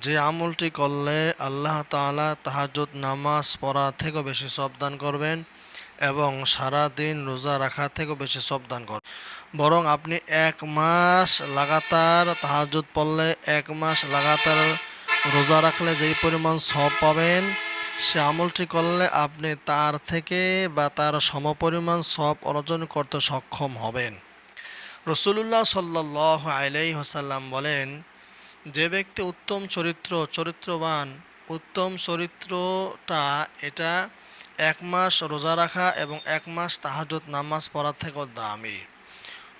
যে আমলটি করলে আল্লাহ তাআলা তাহাজ্জুদ, নামাজ পড়া থেকেও বেশি সবদান করবেন এবং সারা দিন রোজা রাখা থেকেও বেশি সবদান করবেন। বরং আপনি এক মাস লাগাতার তাহাজ্জুদ পড়লে, এক মাস লাগাতার রোজা রাখলে যেই পরিমাণ সব পাবেন, সে আমলটি করলে আপনি তার থেকে বা তার সমপরিমাণ সব অর্জন করতে সক্ষম হবেন। রসুলুল্লাহ সাল্লাহ আলাই হোসাল্লাম বলেন যে ব্যক্তি উত্তম চরিত্র, চরিত্রবান, উত্তম চরিত্রটা এটা এক মাস রোজা রাখা এবং এক মাস তাহাজত নামাজ পড়ার থেকেও দামি।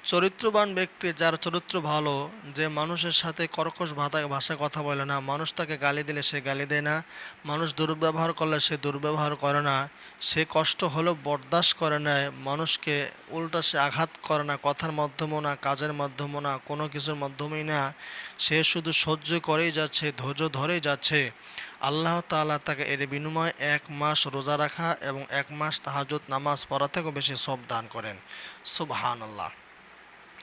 চরিত্রবান ব্যক্তি যার চরিত্র ভালো, যে মানুষের সাথে কর্কশ ভাষায় কথা বলে না। মানুষ তাকে গালি দিলে সে গালি দেয় না। মানুষ দুর্ব্যবহার করলে সে দুর্ব্যবহার করে না। সে কষ্ট হলেও বরদাস্ত করে নেয়। মানুষকে উল্টা সে আঘাত করে না। কথার মাধ্যমেও না, কাজের মাধ্যমেও না, কোনো কিছুর মাধ্যমেই না। সে শুধু সহ্য করেই যাচ্ছে, ধৈর্য ধরেই যাচ্ছে। আল্লাহ তাআলা তাকে এর বিনিময়ে এক মাস রোজা রাখা এবং এক মাস তাহাজুদ নামাজ পড়া থেকেও বেশি সব দান করেন। সুবহান আল্লাহ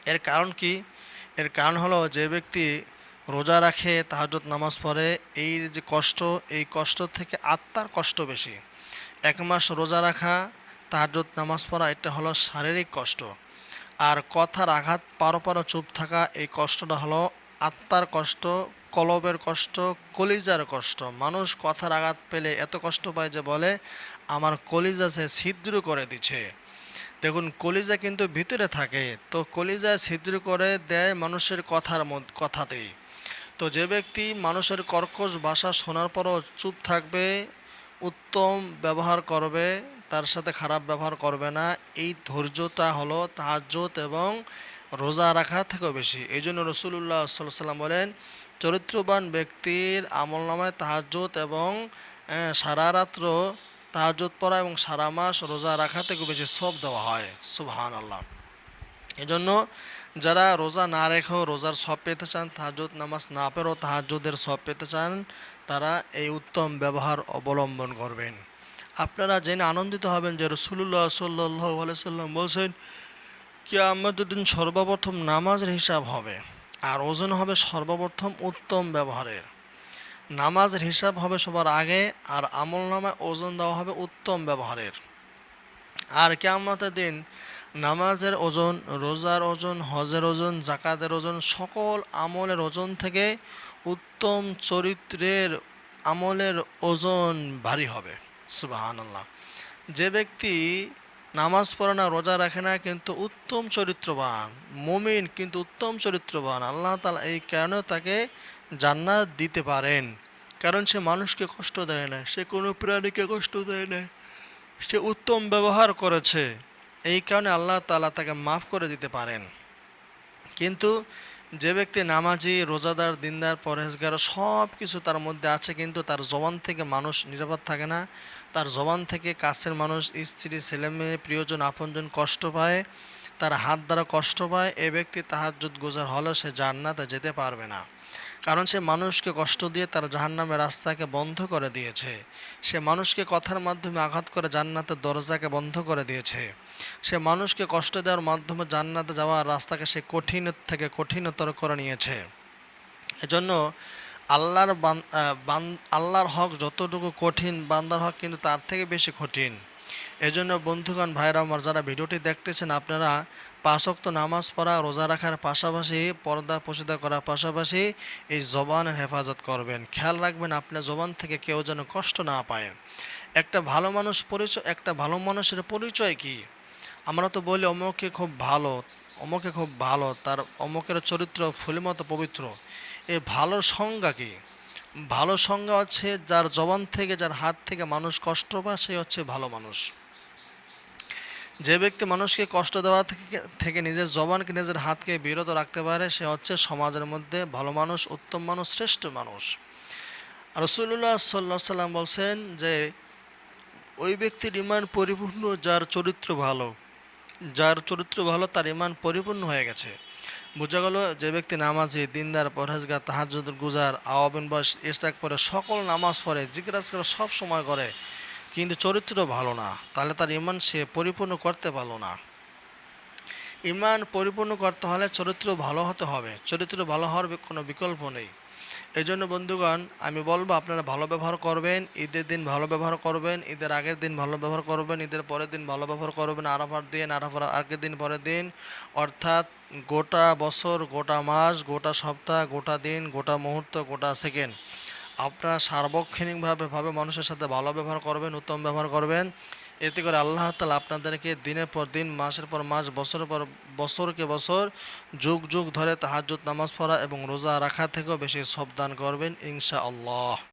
এর কারণ কি? এর কারণ হলো যে ব্যক্তি রোজা রাখে তাহাজত নামাজ পড়ে, এই যে কষ্ট, এই কষ্ট থেকে আত্মার কষ্ট বেশি। এক মাস রোজা রাখা তাহাজত নামাজ পড়া, এটা হলো শারীরিক কষ্ট। আর কথার আঘাত পারো পারো চুপ থাকা, এই কষ্টটা হলো আত্মার কষ্ট, কলবের কষ্ট, কলিজার কষ্ট। মানুষ কথার আঘাত পেলে এত কষ্ট পায় যে বলে, আমার কলিজা সে ছিদ্র করে দিছে। দেখুন, কলিজা কিন্তু ভিতরে থাকে। তো কলিজা ছিদ্র করে দেয় মানুষের কথার কথাতেই। তো যে ব্যক্তি মানুষের কর্কশ ভাষা শোনার পরও চুপ থাকবে, উত্তম ব্যবহার করবে, তার সাথে খারাপ ব্যবহার করবে না, এই ধৈর্যটা হলো তাহাজ্জত এবং রোজা রাখা থেকেও বেশি। এই জন্য রসুল্লাহ সাল্লাম বলেন, চরিত্রবান ব্যক্তির আমল নামায় তাহাজ্জত এবং সারা রাত্র তাহাজ্জত পড়া এবং সারা মাস রোজা রাখা থেকে বেশি সব দেওয়া হয়। সুবহান আল্লাহ এজন্য যারা রোজা না রেখেও রোজার সব পেতে চান তাহাজুদ নামাজ না পেরেও তাহাজুদের সব পেতে চান, তারা এই উত্তম ব্যবহার অবলম্বন করবেন। আপনারা জেনে আনন্দিত হবেন যে রসুল্লাহ সাল্লাহ সাল্লাম বলছেন কি আমাদের দিন সর্বপ্রথম নামাজের হিসাব হবে, আর ওজন হবে সর্বপ্রথম উত্তম ব্যবহারের। নামাজের হিসাব হবে সবার আগে আর আমল নামায় ওজন দেওয়া হবে উত্তম ব্যবহারের। আর কেয়ামতের দিন নামাজের ওজন, রোজার ওজন, হজের ওজন জাকাতের ওজন সকল আমলের ওজন থেকে উত্তম চরিত্রের আমলের ওজন ভারী হবে। সুবাহান্লাহ যে ব্যক্তি নামাজ পড়ে না, রোজা রাখে না, কিন্তু উত্তম চরিত্রবান, মুমিন কিন্তু উত্তম চরিত্রবান। আল্লাহ তালা এই কারণে তাকে জান্নাত দিতে পারেন? কারণ সে মানুষকে কষ্ট দেয় না, সে কোনো প্রাণীকে কষ্ট দেয় না, সে উত্তম ব্যবহার করেছে। এই কারণে আল্লাহ তালা তাকে মাফ করে দিতে পারেন। কিন্তু যে ব্যক্তি নামাজি, রোজাদার, দিনদার, পরহেজগার সব কিছু তার মধ্যে আছে, কিন্তু তার জবান থেকে মানুষ নিরাপদ থাকে না। তার জবান থেকে কাছের মানুষ, স্ত্রী, ছেলেমেয়ে, প্রিয়জন, আপনজন কষ্ট পায়। তার হাত দ্বারা কষ্ট পায়। এ ব্যক্তি তাহার তাহাজ্জুদ গোজার হলেও সে জান্নাতে যেতে পারবে না। কারণ সে মানুষকে কষ্ট দিয়ে তার জাহান্নামের রাস্তাকে বন্ধ করে দিয়েছে। সে মানুষকে কথার মাধ্যমে আঘাত করে জান্নাতের দরজাকে বন্ধ করে দিয়েছে। সে মানুষকে কষ্ট দেওয়ার মাধ্যমে জান্নাতে যাওয়ার রাস্তাকে সে কঠিন থেকে কঠিনতর করে নিয়েছে। এজন্য আল্লাহর আল্লাহর হক যতটুকু কঠিন, বান্দার হক কিন্তু তার থেকে বেশি কঠিন। এজন্য বন্ধুগণ ভাইরা আমার যারা ভিডিওটি দেখতেছেন, আপনারা পাঁচক্ত নামাজ পড়া, রোজা রাখার পাশাপাশি পর্দা পশিদা করার পাশাপাশি এই জবানের হেফাজত করবেন। খেয়াল রাখবেন, আপনার জবান থেকে কেউ যেন কষ্ট না পায়। একটা ভালো মানুষ পরিচয়, একটা ভালো মানুষের পরিচয় কি? আমরা তো বলি অমুকে খুব ভালো, অমুকে খুব ভালো, তার অমুকের চরিত্র ফুলের মতো পবিত্র। এই ভালোর সংজ্ঞা কি? ভালো সংজ্ঞা হচ্ছে যার জবান থেকে, যার হাত থেকে মানুষ কষ্ট পায়, সে হচ্ছে ভালো মানুষ। যে ব্যক্তি মানুষকে কষ্ট দেওয়া থেকে নিজের জবানকে, নিজের হাতকে বিরত রাখতে পারে, সে হচ্ছে সমাজের মধ্যে ভালো মানুষ, উত্তম মানুষ, শ্রেষ্ঠ মানুষ। আর রসুল্লাহ সাল্লাহ সাল্লাম বলছেন যে, ওই ব্যক্তির ইমান পরিপূর্ণ, যার চরিত্র ভালো। যার চরিত্র ভালো, তার ইমান পরিপূর্ণ হয়ে গেছে। বোঝা গেল যে ব্যক্তি নামাজি, দিনদার, পরহেজগার তাহাজুদ গুজার, আওয়াবিন বয়স ইস্তাক পরে সকল নামাজ পড়ে জিজ্ঞাস করে সব সময় করে, কিন্তু চরিত্র ভালো না। তাহলে তার ইমান সে পরিপূর্ণ করতে পারল না। ইমান পরিপূর্ণ করতে হলে চরিত্র ভালো হতে হবে। চরিত্র ভালো হওয়ার কোনো বিকল্প নেই। এই জন্য বন্ধুগণ, আমি বলব আপনারা ভালো ব্যবহার করবেন, ঈদের দিন ভালো ব্যবহার করবেন, ঈদের আগের দিন ভালো ব্যবহার করবেন, ঈদের পরের দিন ভালো ব্যবহার করবেন আরাফার দিন আরাফার আগের দিন, পরের দিন। অর্থাৎ গোটা বছর, গোটা মাস, গোটা সপ্তাহ, গোটা দিন, গোটা মুহূর্ত, গোটা সেকেন্ড। আপনারা সার্বক্ষণিকভাবে ভাবে মানুষের সাথে ভালো ব্যবহার করবেন, উত্তম ব্যবহার করবেন। এতে করে আল্লাহ তালা আপনাদেরকে দিনের পর দিন, মাসের পর মাস, বছরের পর বছরকে বছর, যুগ যুগ ধরে তাহাজ্জুদ, নামাজ পড়া এবং রোজা রাখা থেকেও বেশি সাবধান করবেন ইনশা আল্লাহ